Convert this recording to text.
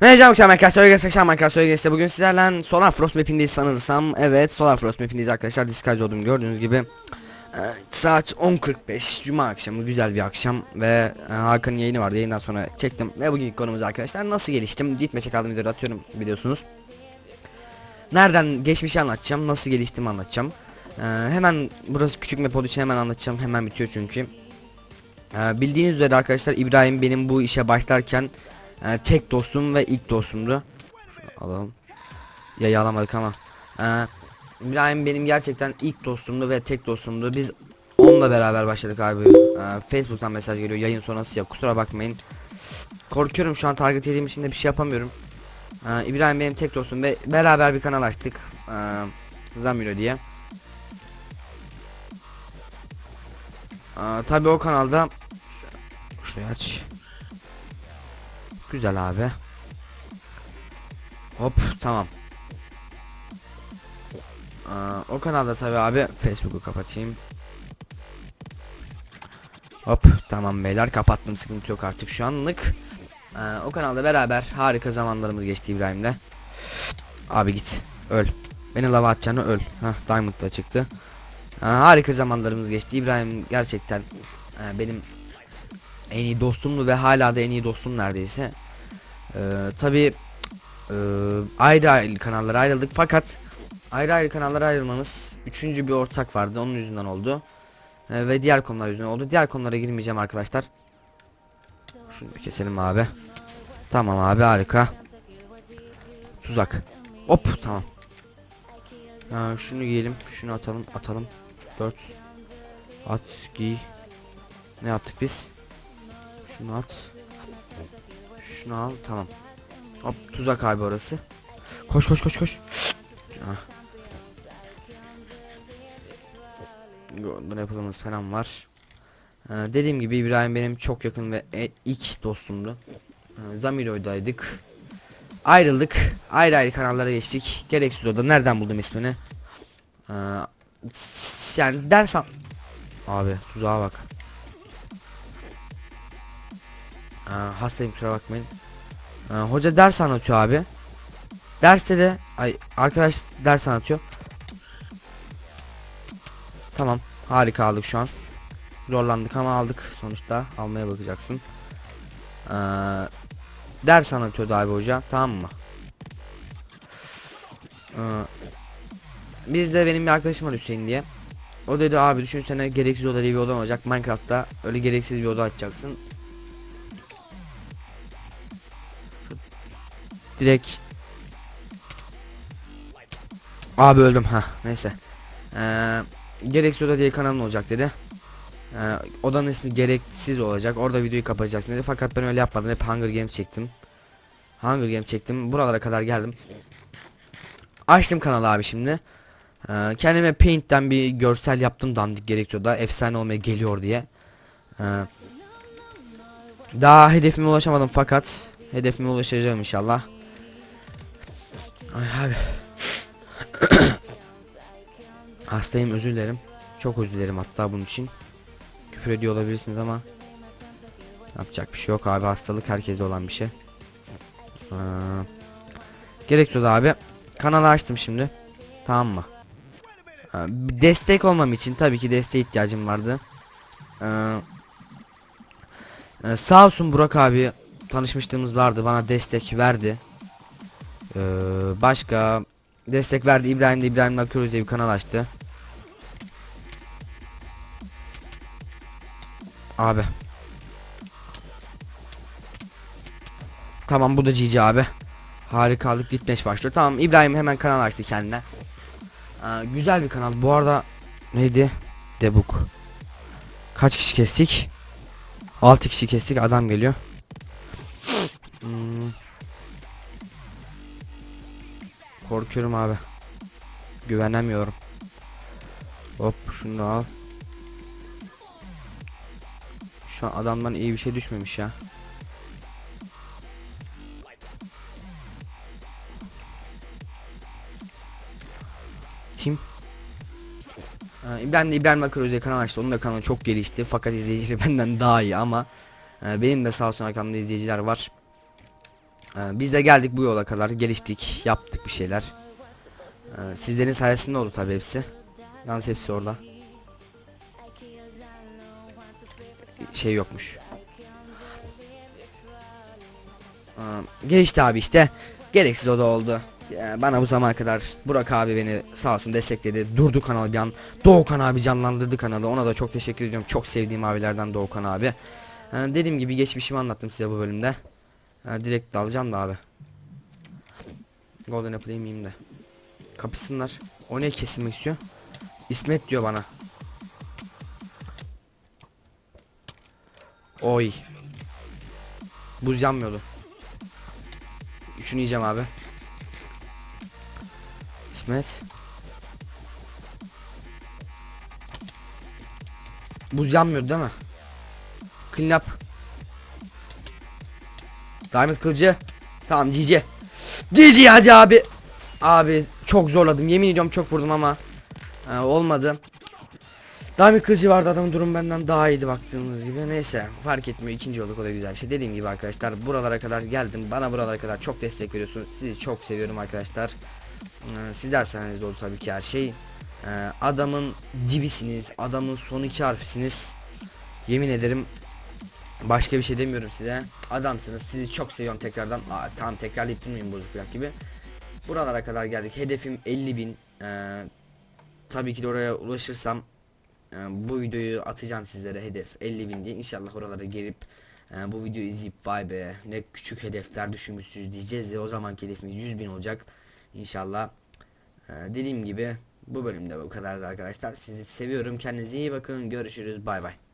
Merhaba arkadaşlar, Öyle akşam arkadaşlar, Öyle bugün sizlerle Solar Frost mapindeyiz sanırsam. Evet, Solar Frost mapindeyiz arkadaşlar. Disguise oldum gördüğünüz gibi. Ee, saat 10.45 Cuma akşamı güzel bir akşam ve e, Hakan'ın yayını vardı. Yayından sonra çektim ve bugünkü konumuz arkadaşlar nasıl geliştim? Gitme çakaldım videoları atıyorum biliyorsunuz. Nereden geçmişi anlatacağım, nasıl geliştim anlatacağım. Ee, hemen burası küçük map olduğu için hemen anlatacağım. Hemen bitiyor çünkü. Ee, bildiğiniz üzere arkadaşlar İbrahim benim bu işe başlarken ee, tek dostum ve ilk dostumdu. Alalım. Yayı alamadık ama. Ee, İbrahim benim gerçekten ilk dostumdu ve tek dostumdu. Biz onunla beraber başladık abi. Ee, Facebook'tan mesaj geliyor yayın sonrası ya kusura bakmayın. Korkuyorum şu an target yediğim için de bir şey yapamıyorum. Ee, İbrahim benim tek dostum ve beraber bir kanal açtık. Ee, Zamiro diye. Ee, tabii o kanalda Şurayı aç. Güzel abi. Hop tamam. Aa, o kanalda tabi abi Facebook'u kapatayım. Hop tamam beyler kapattım sıkıntı yok artık şu anlık. Aa, o kanalda beraber harika zamanlarımız geçti İbrahim'le. Abi git öl. Beni lava atacağını öl. Hah Diamond da çıktı. Aa, harika zamanlarımız geçti. İbrahim gerçekten e, benim en iyi dostumdu ve hala da en iyi dostum neredeyse. Ee, tabii e, ayrı ayrı kanallara ayrıldık. Fakat ayrı ayrı kanallara ayrılmamız üçüncü bir ortak vardı. Onun yüzünden oldu. Ee, ve diğer konular yüzünden oldu. Diğer konulara girmeyeceğim arkadaşlar. Şunu bir keselim abi. Tamam abi harika. Tuzak. Hop tamam. Ha, şunu giyelim. Şunu atalım atalım. 4 at giy. Ne yaptık biz şunu at şunu al tamam. Hop tuzak abi orası. Koş koş koş koş. Ah. Apple'ımız falan var. Ee, dediğim gibi İbrahim benim çok yakın ve e- ilk dostumdu. Ee, Zamiro'daydık. Ayrıldık. Ayrı ayrı kanallara geçtik. Gereksiz o da nereden buldum ismini? Ee, yani ders al... Abi tuzağa bak. Aa, hastayım kusura bakmayın. Aa, hoca ders anlatıyor abi. Derste de ay arkadaş ders anlatıyor. Tamam harika aldık şu an. Zorlandık ama aldık sonuçta almaya bakacaksın. Ee, ders anlatıyordu abi hoca tamam mı? Ee, bizde benim bir arkadaşım var Hüseyin diye. O dedi abi düşünsene gereksiz oda diye bir oda olacak Minecraft'ta öyle gereksiz bir oda açacaksın direkt. Abi öldüm ha neyse. Ee, Gereksiz oda diye kanalın olacak dedi. Ee, Odanın ismi gereksiz olacak orada videoyu kapatacaksın dedi. Fakat ben öyle yapmadım hep Hunger Games çektim. Hunger Games çektim buralara kadar geldim. Açtım kanalı abi şimdi. Ee, Kendime Paint'ten bir görsel yaptım dandik gereksiz oda efsane olmaya geliyor diye. Ee, Daha hedefime ulaşamadım fakat Hedefime ulaşacağım inşallah Ay abi. Hastayım özür dilerim. Çok özür dilerim hatta bunun için. Küfür ediyor olabilirsiniz ama yapacak bir şey yok abi hastalık herkese olan bir şey. Ee, gereksiz abi. Kanalı açtım şimdi. Tamam mı? Ee, destek olmam için tabii ki desteğe ihtiyacım vardı. Ee, sağ olsun Burak abi tanışmışlığımız vardı bana destek verdi. Ee, başka destek verdi İbrahim de İbrahim Akıyoruz diye bir kanal açtı. Abi. Tamam bu da GG abi. Harikalık dipleş başlıyor. Tamam İbrahim hemen kanal açtı kendine. Ee, güzel bir kanal. Bu arada neydi? Debuk. Kaç kişi kestik? 6 kişi kestik. Adam geliyor. Hmm. Korkuyorum abi. Güvenemiyorum. Hop şunu al. Şu an adamdan iyi bir şey düşmemiş ya. Kim? İbrahim de İbrahim Bakır Özel kanal açtı. Onun da kanalı çok gelişti. Fakat izleyicileri benden daha iyi ama e, benim de sağ olsun arkamda izleyiciler var. Ee, biz de geldik bu yola kadar geliştik yaptık bir şeyler. Ee, sizlerin sayesinde oldu tabi hepsi. Yalnız hepsi orada. Şey yokmuş. Ee, geçti abi işte. Gereksiz o da oldu. Bana bu zamana kadar Burak abi beni sağ olsun destekledi. Durdu kanal bir an. Doğukan abi canlandırdı kanalı. Ona da çok teşekkür ediyorum. Çok sevdiğim abilerden Doğukan abi. Ee, dediğim gibi geçmişimi anlattım size bu bölümde. Ee, direkt dalacağım da abi. Golden Apple yemeyeyim de. Kapısınlar. O ne kesilmek istiyor? İsmet diyor bana. Oy. Buz yanmıyordu. Şunu yiyeceğim abi. İsmet. Buz yanmıyordu değil mi? Clean up. Diamond kılıcı. Tamam GG. GG hadi abi. Abi çok zorladım. Yemin ediyorum çok vurdum ama e, olmadı. Diamond kılıcı vardı adamın durum benden daha iyiydi baktığınız gibi. Neyse fark etmiyor. ikinci olduk o da güzel bir şey. Dediğim gibi arkadaşlar buralara kadar geldim. Bana buralara kadar çok destek veriyorsunuz. Sizi çok seviyorum arkadaşlar. Ee, Sizler sayenizde oldu tabii ki her şey. Ee, adamın dibisiniz. Adamın son iki harfisiniz. Yemin ederim başka bir şey demiyorum size. Adamsınız. Sizi çok seviyorum tekrardan. Aa, tamam tekrarlayıp durmayayım bozuk plak gibi. Buralara kadar geldik. Hedefim 50 bin. Ee, tabii ki de oraya ulaşırsam e, bu videoyu atacağım sizlere hedef 50 bin diye. İnşallah oralara gelip e, bu videoyu izleyip vay be ne küçük hedefler düşünmüşsünüz diyeceğiz ya o zamanki hedefimiz 100 bin olacak. İnşallah. Ee, dediğim gibi bu bölümde bu kadardı arkadaşlar. Sizi seviyorum. Kendinize iyi bakın. Görüşürüz. Bay bay.